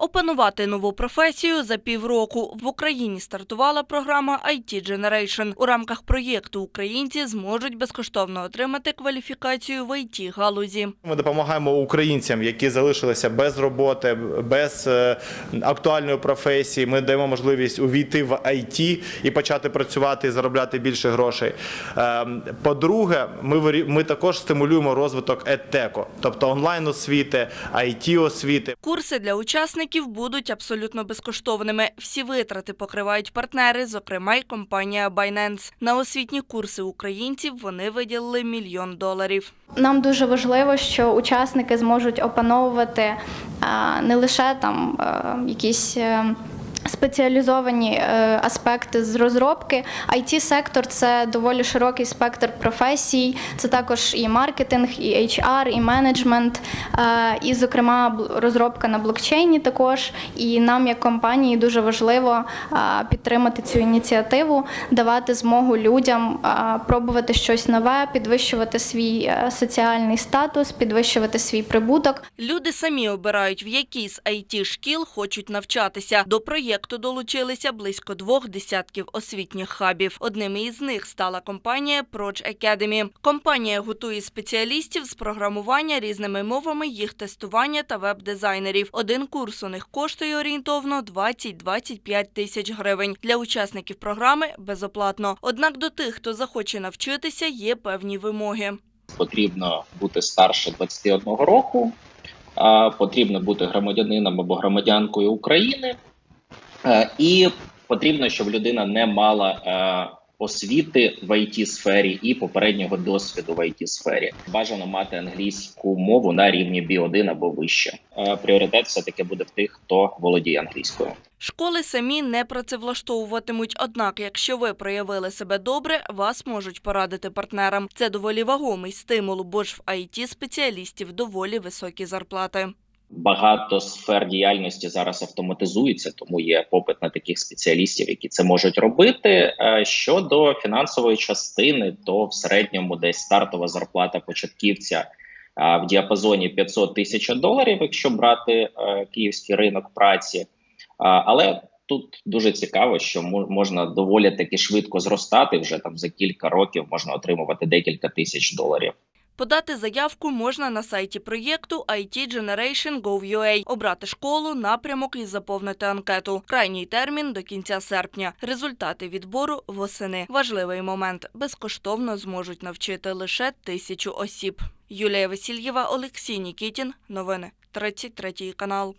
Опанувати нову професію за півроку в Україні стартувала програма IT Generation. У рамках проєкту українці зможуть безкоштовно отримати кваліфікацію в it галузі. Ми допомагаємо українцям, які залишилися без роботи, без е, актуальної професії. Ми даємо можливість увійти в IT і почати працювати і заробляти більше грошей. Е, По-друге, ми ми також стимулюємо розвиток едтеку, тобто онлайн освіти, IT освіти. Курси для учасників будуть абсолютно безкоштовними. Всі витрати покривають партнери, зокрема й компанія Binance. На освітні курси українців вони виділили мільйон доларів. Нам дуже важливо, що учасники зможуть опановувати не лише там е, якісь. Спеціалізовані е, аспекти з розробки. it сектор це доволі широкий спектр професій. Це також і маркетинг, і HR, і менеджмент, е, і, зокрема, розробка на блокчейні також. І нам, як компанії, дуже важливо е, підтримати цю ініціативу, давати змогу людям пробувати щось нове, підвищувати свій соціальний статус, підвищувати свій прибуток. Люди самі обирають, в якій з it шкіл хочуть навчатися. До проєкту долучилися близько двох десятків освітніх хабів. Одним із них стала компанія Proch Academy. Компанія готує спеціалістів з програмування різними мовами, їх тестування та веб-дизайнерів. Один курс у них коштує орієнтовно 20-25 тисяч гривень. Для учасників програми безоплатно. Однак до тих, хто захоче навчитися, є певні вимоги. потрібно бути старше 21 року, потрібно бути громадянином або громадянкою України, і потрібно, щоб людина не мала е, освіти в it сфері і попереднього досвіду в it сфері. Бажано мати англійську мову на рівні B1 або вище. Е, Пріоритет все таки буде в тих, хто володіє англійською. Школи самі не працевлаштовуватимуть. Однак, якщо ви проявили себе добре, вас можуть порадити партнерам. Це доволі вагомий стимул, бо ж в IT спеціалістів доволі високі зарплати. Багато сфер діяльності зараз автоматизується, тому є попит на таких спеціалістів, які це можуть робити. Е, Щодо фінансової частини, то в середньому десь стартова зарплата початківця в діапазоні 500 тисяч доларів, якщо брати е, київський ринок праці. Але тут дуже цікаво, що можна доволі таки швидко зростати. Вже там за кілька років можна отримувати декілька тисяч доларів. Подати заявку можна на сайті проєкту itGeneration.gov.ua, Generation Gov.ua, обрати школу, напрямок і заповнити анкету. Крайній термін до кінця серпня. Результати відбору восени. Важливий момент безкоштовно зможуть навчити лише тисячу осіб. Юлія Васильєва, Олексій Нікітін. Новини 33 канал.